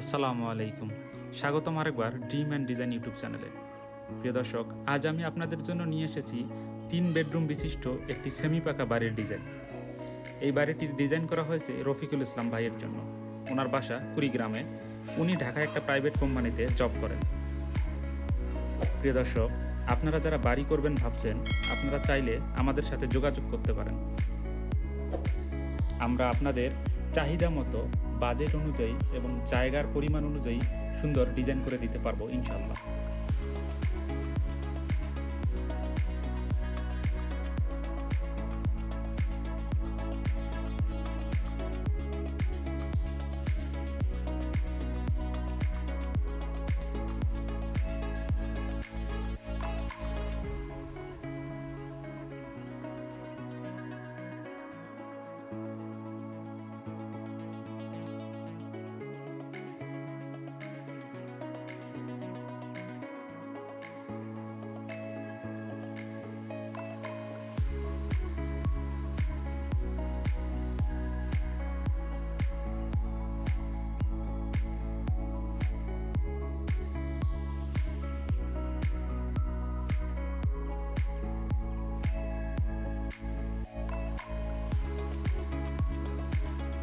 আসসালামু আলাইকুম। স্বাগতম আরেকবার ড্রিম অ্যান্ড ডিজাইন ইউটিউব চ্যানেলে। প্রিয় দর্শক, আজ আমি আপনাদের জন্য নিয়ে এসেছি তিন বেডরুম বিশিষ্ট একটি সেমি পাকা বাড়ির ডিজাইন। এই বাড়িটির ডিজাইন করা হয়েছে রফিকুল ইসলাম ভাইয়ের জন্য। ওনার বাসা কুড়িগ্রামে। উনি ঢাকায় একটা প্রাইভেট কোম্পানিতে জব করেন। প্রিয় দর্শক, আপনারা যারা বাড়ি করবেন ভাবছেন, আপনারা চাইলে আমাদের সাথে যোগাযোগ করতে পারেন। আমরা আপনাদের চাহিদা মতো বাজেট অনুযায়ী এবং জায়গার পরিমাণ অনুযায়ী সুন্দর ডিজাইন করে দিতে পারব ইনশাল্লাহ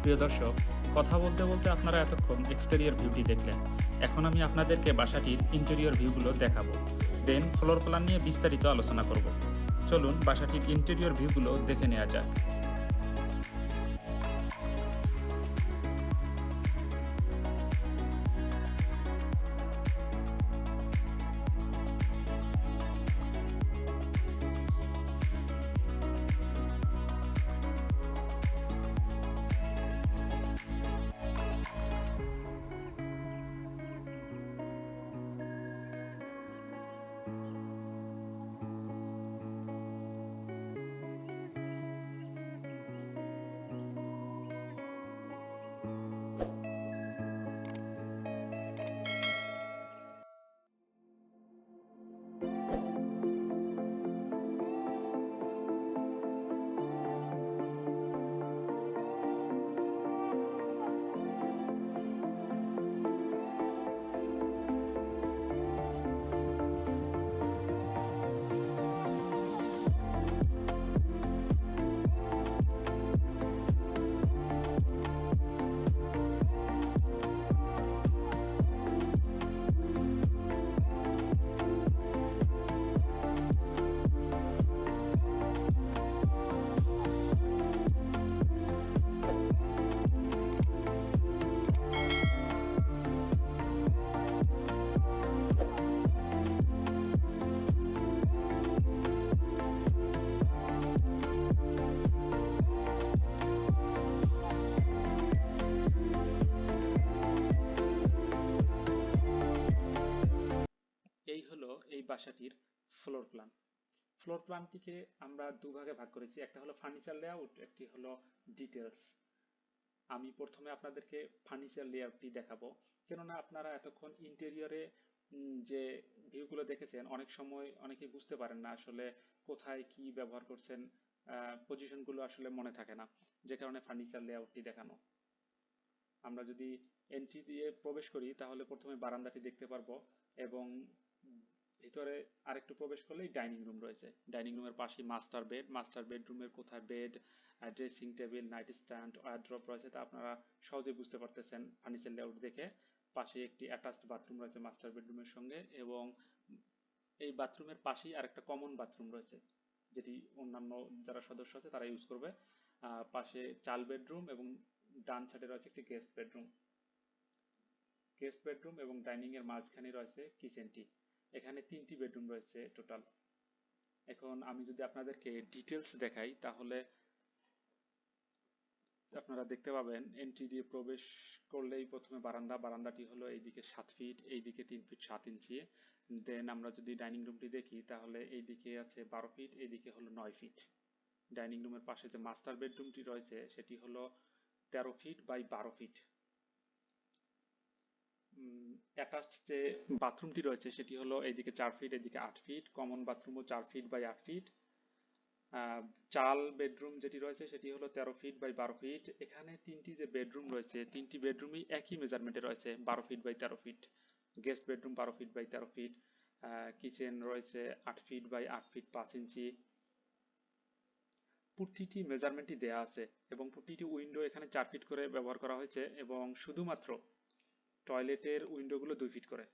প্রিয় দর্শক, কথা বলতে বলতে আপনারা এতক্ষণ এক্সটেরিয়র ভিউটি দেখলেন। এখন আমি আপনাদেরকে বাসাটির ইন্টেরিয়র ভিউগুলো দেখাবো। দেন ফ্লোর প্ল্যান নিয়ে বিস্তারিত আলোচনা করব। চলুন বাসাটির ইন্টেরিয়র ভিউগুলো দেখে নেওয়া যাক। বাসাটির ফ্লোর প্ল্যান ফ্লোর প্ল্যানটিকে আমরা দুভাগে ভাগ করেছি। একটা হলো ফার্নিচার লেআউট একটি হলো ডিটেলস আমি প্রথমে আপনাদেরকে ফার্নিচার লেআউটটি দেখাবো। কেননা আপনারা এতক্ষণ ইন্টেরিয়রে যে ভিউগুলো দেখেছেন, অনেক সময় অনেকে বুঝতে পারেন না আসলে কোথায় কি ব্যবহার করছেন পজিশনগুলো আসলে মনে থাকে না, যে কারণে ফার্নিচার লেআউটটি দেখানো। আমরা যদি এন্ট্রি দিয়ে প্রবেশ করি, তাহলে প্রথমে বারান্দাটি দেখতে পারব এবং ভিতরে আরেকটু প্রবেশ করলেই ডাইনিং রুম রয়েছে। ডাইনিং রুমের পাশে মাস্টার বেড। মাস্টার বেডরুমের কোথায় bed, dressing table, night stand, wardrobe রয়েছে তা আপনারা সহজে বুঝতে পারতেছেন ফার্নিচার লেআউট দেখে। পাশে একটি অ্যাটাচড বাথরুম রয়েছে মাস্টার বেডরুমের সঙ্গে এবং এই বাথরুমের পাশেই আরেকটা কমন বাথরুম রয়েছে, যেটি অন্যান্য যারা সদস্য আছে তারা ইউজ করবে। পাশে চাল বেডরুম এবং ডান সাইডে রয়েছে একটি গেস্ট বেডরুম। গেস্ট বেডরুম এবং ডাইনিং এর মাঝখানে রয়েছে কিচেনটি। এখানে তিনটি বেডরুম রয়েছে টোটাল। এখন আমি যদি আপনাদেরকে ডিটেলস দেখাই, তাহলে আপনারা দেখতে পাবেন এন্ট্রি দিয়ে প্রবেশ করলেই প্রথমে বারান্দা, বারান্দাটি হলো এইদিকে সাত ফিট এইদিকে তিন ফিট সাত ইঞ্চি দেন আমরা যদি ডাইনিং রুমটি দেখি, তাহলে এইদিকে আছে বারো ফিট এইদিকে হলো নয় ফিট ডাইনিং রুমের পাশে যে মাস্টার বেডরুমটি রয়েছে, সেটি হলো তেরো ফিট বাই বারো ফিট অ্যাটাচড যে বাথরুমটি রয়েছে সেটি হলো এইদিকে চার ফিট এদিকে আট ফিট কমন বাথরুমও চার ফিট বাই আট ফিট চাল বেডরুম যেটি রয়েছে সেটি হলো তেরো ফিট বাই বারো ফিট এখানে তিনটি যে বেডরুম রয়েছে, তিনটি বেডরুমই একই মেজারমেন্টে রয়েছে, বারো ফিট বাই তেরো ফিট গেস্ট বেডরুম বারো ফিট বাই তেরো ফিট কিচেন রয়েছে আট ফিট বাই আট ফিট পাঁচ ইঞ্চি। প্রতিটি মেজারমেন্টই দেয়া আছে এবং প্রতিটি উইন্ডো এখানে চার ফিট করে ব্যবহার করা হয়েছে এবং শুধুমাত্র টয়লেটের উইন্ডোগুলো দুই ফিট করে।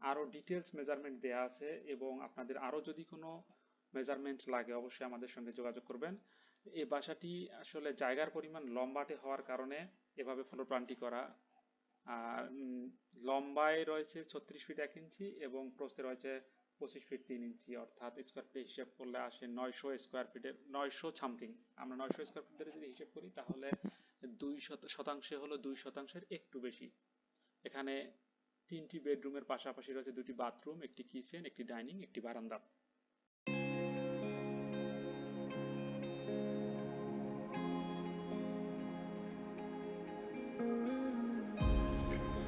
আরও ডিটেলস মেজারমেন্ট দেয়া আছে এবং আপনাদের আরও যদি কোনো মেজারমেন্ট লাগে, অবশ্যই আমাদের সঙ্গে যোগাযোগ করবেন। এই বাসাটি আসলে জায়গার পরিমাণ লম্বাটে হওয়ার কারণে এভাবে ফ্লোর করা। আর লম্বায় রয়েছে ছত্রিশ ফিট এক ইঞ্চি এবং প্রস্থে রয়েছে পঁচিশ ফিট তিন ইঞ্চি, অর্থাৎ স্কোয়ার ফিট হিসেব করলে আসে নয়শো স্কোয়ার ফিটের নয়শো সামথিং। আমরা নয়শো স্কোয়ার ফিট ধরে যদি হিসেব করি, তাহলে দুই শতাংশে হলো দুই শতাংশের একটু বেশি। এখানে তিনটি বেডরুমের পাশাপাশি রয়েছে দুটি বাথরুম, একটি কিচেন, একটি ডাইনিং, একটি বারান্দা।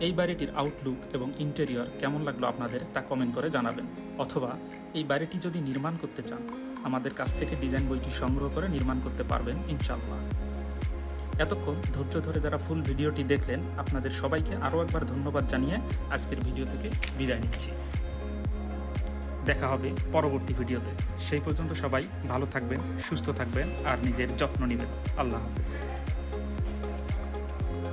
এই বাড়িটির আউটলুক এবং ইন্টেরিয়র কেমন লাগল আপনাদের তা কমেন্ট করে জানাবেন। অথবা এই বাড়িটি যদি নির্মাণ করতে চান, আমাদের কাছ থেকে ডিজাইন বইটি সংগ্রহ করে নির্মাণ করতে পারবেন ইনশাল্লাহ এতক্ষণ ধৈর্য ধরে যারা ফুল ভিডিওটি দেখলেন, আপনাদের সবাইকে আরও একবার ধন্যবাদ জানিয়ে আজকের ভিডিও থেকে বিদায় নিচ্ছি। দেখা হবে পরবর্তী ভিডিওতে। সেই পর্যন্ত সবাই ভালো থাকবেন, সুস্থ থাকবেন আর নিজের যত্ন নেবেন। আল্লাহ হাফেজ।